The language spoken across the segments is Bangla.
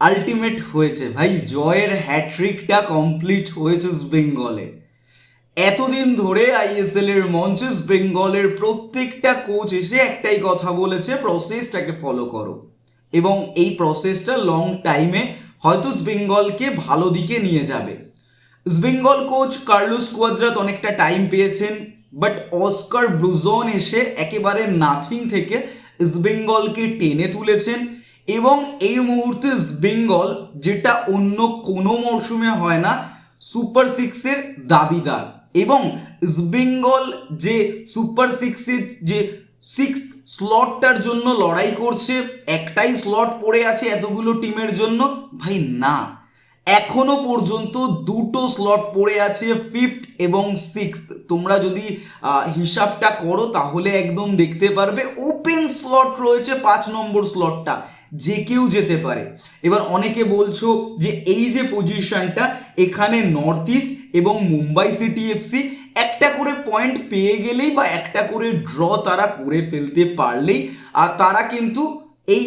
আলটিমেট হয়েছে। ভাই, জয়ের হ্যাট্রিকটা কমপ্লিট হয়েছে বেঙ্গলে এতদিন ধরে আইএসএল এর মঞ্চে বেঙ্গলের প্রত্যেকটা কোচ এসে একটাই কথা বলেছে প্রসেসটাকে ফলো করো। এবং এই প্রসেসটা লং টাইমে হয়তো বেঙ্গলকে ভালো দিকে নিয়ে যাবে। বেঙ্গল কোচ কার্লোস কোয়াদ্রাত অনেকটা টাইম পেয়েছেন বাট অস্কার ব্রুজন এসে একেবারে নাথিং থেকে বেঙ্গলকে টেনে তুলেছেন। এবং এই মুহূর্তে বেঙ্গল, যেটা অন্য কোনো মরশুমে হয় না, সুপার সিক্সের দাবিদার। এবং বেঙ্গল যে সুপার সিক্সের যে সিক্স স্লটটার জন্য লড়াই করছে, একটাই স্লট পড়ে আছে এতগুলো টিমের জন্য, ভাই না। এখনও পর্যন্ত দুটো স্লট পড়ে আছে ফিফথ এবং সিক্স তোমরা যদি হিসাবটা করো তাহলে একদম দেখতে পারবে। ওপেন স্লট রয়েছে পাঁচ নম্বর স্লটটা যে কেউ যেতে পারে। এবার অনেকে বলছো যে এই যে পজিশনটা এখানে নর্থ ইস্ট এবং মুম্বাই সিটি এফসি একটা করে পয়েন্ট পেয়ে গেলেই বা একটা করে ড্র তারা করে ফেলতে পারলেই, আর তারা কিন্তু এই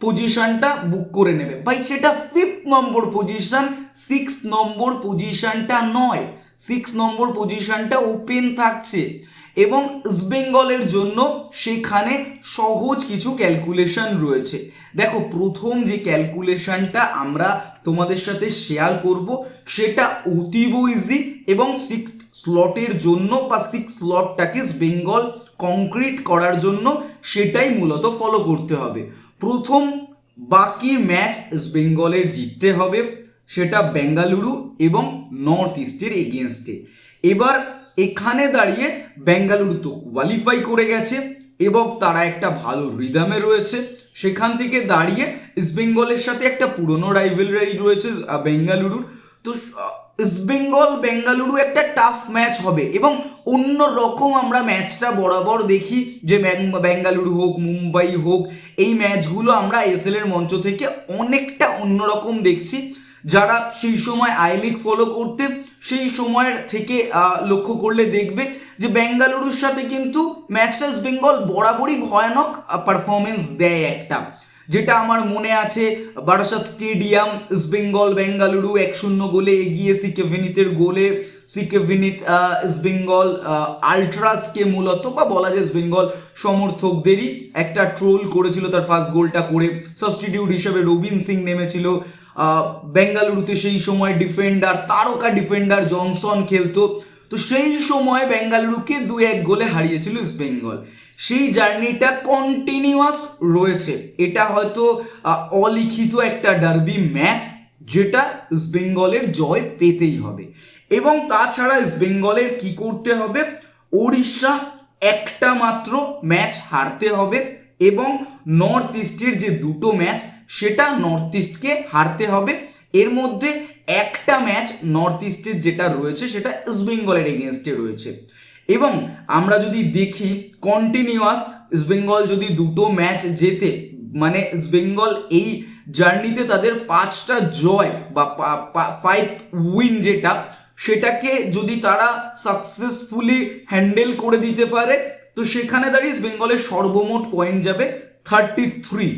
পজিশনটা বুক করে নেবে। ভাই, সেটা fifth number position six number পজিশনটা নয়। সিক্স নম্বর পজিশনটা ওপেন থাকছে। এবং বেঙ্গলের জন্য সেখানে সহজ কিছু ক্যালকুলেশন রয়েছে। দেখো, প্রথম যে ক্যালকুলেশনটা আমরা তোমাদের সাথে শেয়ার করব, সেটা অতীব ইজি এবং সিক্স স্লটের জন্য বা সিক্স স্লটটাকে বেঙ্গল কংক্রিট করার জন্য সেটাই মূলত ফলো করতে হবে। প্রথম বাকি ম্যাচ বেঙ্গলের জিততে হবে, সেটা বেঙ্গালুরু এবং নর্থ ইস্টের এগেনস্টে এবার এখানে দাঁড়িয়ে বেঙ্গালুরু তো কোয়ালিফাই করে গেছে এবং তারা একটা ভালো রিদামে রয়েছে। সেখান থেকে দাঁড়িয়ে ইস্টবেঙ্গলের সাথে একটা পুরনো রাইভেলরি রয়েছে বেঙ্গালুরুর। তো ইস্টবেঙ্গল বেঙ্গালুরু একটা টাফ ম্যাচ হবে এবং অন্য রকম আমরা ম্যাচটা বরাবর দেখি যে বেঙ্গালুরু হোক, মুম্বাই হোক, এই ম্যাচগুলো আমরা এসএল এর মঞ্চ থেকে অনেকটা অন্যরকম দেখছি। যারা সেই সময় আই লিগ ফলো করতে সেই সময়ের থেকে লক্ষ্য করলে দেখবে যে বেঙ্গালুরুর সাথে কিন্তু ম্যাচটা বেঙ্গল বরাবরই ভয়ানক পারফরমেন্স দেয় একটা। যেটা আমার মনে আছে বারাসা স্টেডিয়াম ইস্ট বেঙ্গল বেঙ্গালুরু এক শূন্য গোলে এগিয়ে সিকে ভিনিতের গোলে C K Vineeth East Bengal আলট্রাসকে মূলত, বা বলা যায় ইস্ট বেঙ্গল সমর্থকদেরই একটা ট্রোল করেছিল তার ফার্স্ট গোলটা করে। সাবস্টিটিউট হিসেবে রবিন সিং নেমেছিল। বেঙ্গালুরুতে সেই সময় ডিফেন্ডার তারকা ডিফেন্ডার জনসন খেলতো। তো সেই সময় বেঙ্গালুরুকে দু এক গোলে হারিয়েছিল ইস্ট বেঙ্গল। সেই জার্নিটা কন্টিনিউয়াস রয়েছে। এটা হয়তো অলিখিত একটা ডার্বি ম্যাচ যেটা ইস্ট বেঙ্গলের জয় পেতেই হবে। এবং তাছাড়া ইস্ট বেঙ্গলের কি করতে হবে? ওড়িশা একটা মাত্র ম্যাচ হারতে হবে এবং নর্থ ইস্টের যে দুটো ম্যাচ সেটা নর্থ ইস্টকে হারতে হবে। এর মধ্যে একটা ম্যাচ নর্থ ইস্টের যেটা রয়েছে, সেটা ইস্ট বেঙ্গলের এগেনস্টে রয়েছে। এবং আমরা যদি দেখি কন্টিনিউয়াস ইস্ট বেঙ্গল যদি দুটো ম্যাচ জেতে মানে ইস্ট বেঙ্গল এই জার্নিতে তাদের পাঁচটা জয় বা ফাইভ উইন যেটা, সেটাকে যদি তারা সাকসেসফুলি হ্যান্ডেল করে দিতে পারে, তো সেখানে দাঁড়িয়ে ইস্ট বেঙ্গলের সর্বমোট পয়েন্ট যাবে থার্টি থ্রি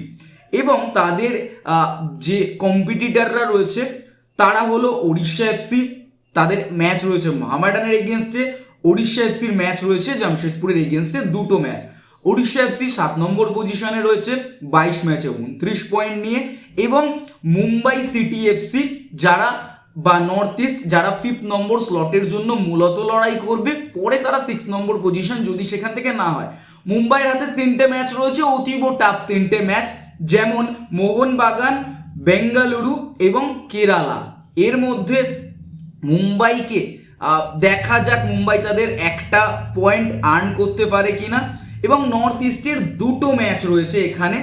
এবং তাদের যে কম্পিটিটাররা রয়েছে, তারা হলো ওড়িশা এফসি তাদের ম্যাচ রয়েছে মহামেডানের এগেনস্টে ওড়িশা এফসির ম্যাচ রয়েছে জামশেদপুরের এগেনস্টে দুটো ম্যাচ ওড়িশা এফসি সাত নম্বর পজিশনে রয়েছে, বাইশ ম্যাচে উনত্রিশ পয়েন্ট নিয়ে, এবং মুম্বাই সিটি এফসি যারা বা নর্থ ইস্ট যারা ফিফথ নম্বর স্লটের জন্য মূলত লড়াই করবে, পরে তারা সিক্স নম্বর পজিশন যদি সেখান থেকে না হয়। মুম্বাইয়ের হাতে তিনটে ম্যাচ রয়েছে, অতীব টাফ তিনটে ম্যাচ যেমন মোহনবাগান, বেঙ্গালুরু এবং কেরালা। এর মধ্যে মুম্বাইকে দেখা যাক মুম্বাই তাদের একটা পয়েন্ট আর্ন করতে পারে কি না এবং নর্থ ইস্টের দুটো ম্যাচ রয়েছে এখানে।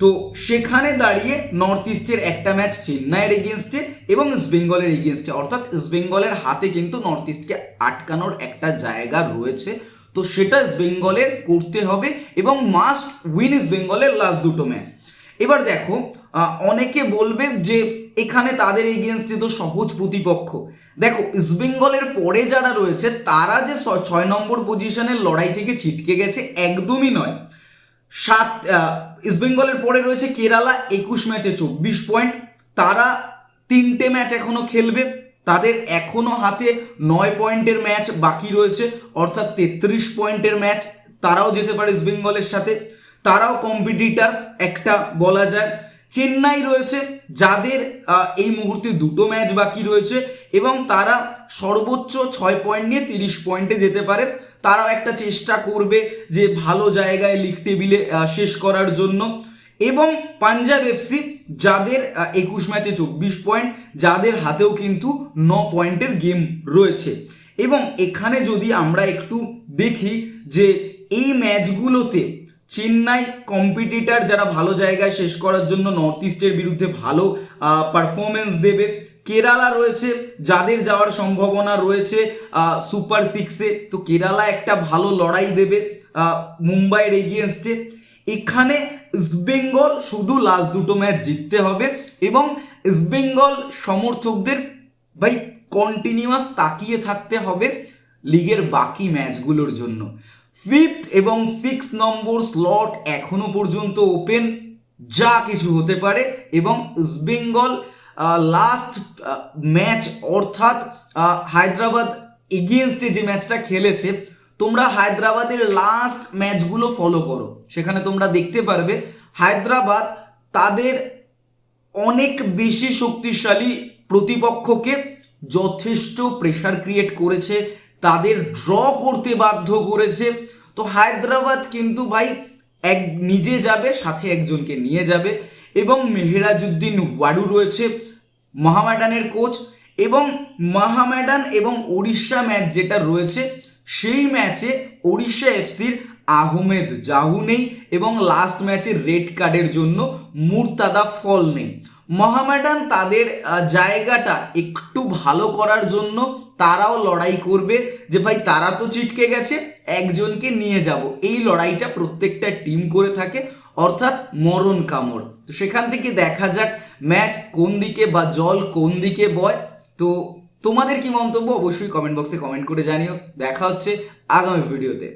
তো সেখানে দাঁড়িয়ে নর্থ ইস্টের একটা ম্যাচ চেন্নাইয়ের এগেনস্টে এবং ইস্ট বেঙ্গলের এগেনস্টে অর্থাৎ ইস্ট বেঙ্গলের হাতে কিন্তু নর্থ ইস্টকে আটকানোর একটা জায়গা রয়েছে। তো সেটা ইস্ট বেঙ্গলের করতে হবে এবং মাস্ট উইন ইস্ট বেঙ্গলের লাস্ট দুটো ম্যাচ এবার দেখো অনেকে বলবে যে এখানে তাদের এগেনস্টে তো সহজ প্রতিপক্ষ। দেখো ইস্টবেঙ্গলের পরে যারা রয়েছে, তারা যে ছয় নম্বর পজিশনের লড়াই থেকে ছিটকে গেছে একদমই নয়। সাত ইস্টবেঙ্গলের পরে রয়েছে কেরালা, একুশ ম্যাচে চব্বিশ পয়েন্ট। তারা তিনটে ম্যাচ এখনও খেলবে। তাদের এখনও হাতে নয় পয়েন্টের ম্যাচ বাকি রয়েছে, অর্থাৎ তেত্রিশ পয়েন্টের ম্যাচ তারাও যেতে পারে ইস্ট বেঙ্গলের সাথে। তারাও কম্পিটিটার একটা বলা যায়। চেন্নাই রয়েছে, যাদের এই মুহূর্তে দুটো ম্যাচ বাকি রয়েছে এবং তারা সর্বোচ্চ ছয় পয়েন্ট নিয়ে তিরিশ পয়েন্টে যেতে পারে। তারাও একটা চেষ্টা করবে যে ভালো জায়গায় লিগ টেবিলে শেষ করার জন্য। এবং পাঞ্জাব এফসি যাদের একুশ ম্যাচে চব্বিশ পয়েন্ট যাদের হাতেও কিন্তু ন পয়েন্টের গেম রয়েছে। এবং এখানে যদি আমরা একটু দেখি যে এই ম্যাচগুলোতে চেন্নাই কম্পিটিটার যারা ভালো জায়গায় শেষ করার জন্য নর্থ ইস্টের বিরুদ্ধে ভালো পারফরমেন্স দেবে। কেরালা রয়েছে, যাদের যাওয়ার সম্ভাবনা রয়েছে সুপার সিক্সে তো কেরালা একটা ভালো লড়াই দেবে মুম্বাইয়ের এগিয়েনস্টে এখানে ইস্টবেঙ্গল শুধু লাস্ট দুটো ম্যাচ জিততে হবে এবং ইস্টবেঙ্গল সমর্থকদের ভাই কন্টিনিউয়াস তাকিয়ে থাকতে হবে লিগের বাকি ম্যাচগুলোর জন্য। ফিফথ এবং সিক্স নম্বর স্লট এখনও পর্যন্ত ওপেন যা কিছু হতে পারে এবং ইস্টবেঙ্গল লাস্ট ম্যাচ অর্থাৎ হায়দ্রাবাদ এগেনস্টে যে ম্যাচটা খেলেছে, তোমরা হায়দ্রাবাদের লাস্ট ম্যাচগুলো ফলো করো। সেখানে তোমরা দেখতে পারবে, হায়দ্রাবাদ তাদের অনেক বেশি শক্তিশালী প্রতিপক্ষকে যথেষ্ট প্রেশার ক্রিয়েট করেছে তাদের ড্র করতে বাধ্য করেছে। তো হায়দ্রাবাদ কিন্তু ভাই এক, নিজে যাবে, সাথে একজনকে নিয়ে যাবে এবং মেহেরাজউদ্দিন ওয়াডু রয়েছে, মহামেডানের কোচ এবং মহামেডান এবং উড়িষ্যা ম্যাচ যেটা রয়েছে, সেই ম্যাচে ওড়িশা এফসির আহমেদ জাহু নেই এবং লাস্ট ম্যাচে রেড কার্ডের জন্য মুরতাদা ফল নেই। মহামেডান তাদের জায়গাটা একটু ভালো করার জন্য তারাও লড়াই করবে যে ভাই তারা তো চিটকে গেছে, একজনকে নিয়ে যাব। এই লড়াইটা প্রত্যেকটা টিম করে থাকে, অর্থাৎ মরণ কামড়। তো সেখান থেকে দেখা যাক ম্যাচ কোন দিকে বা জল কোন দিকে বয়। তো তোমাদের কি মন্তব্য? অবশ্যই কমেন্ট বক্সে কমেন্ট করে জানিও। দেখা হচ্ছে আগামী ভিডিওতে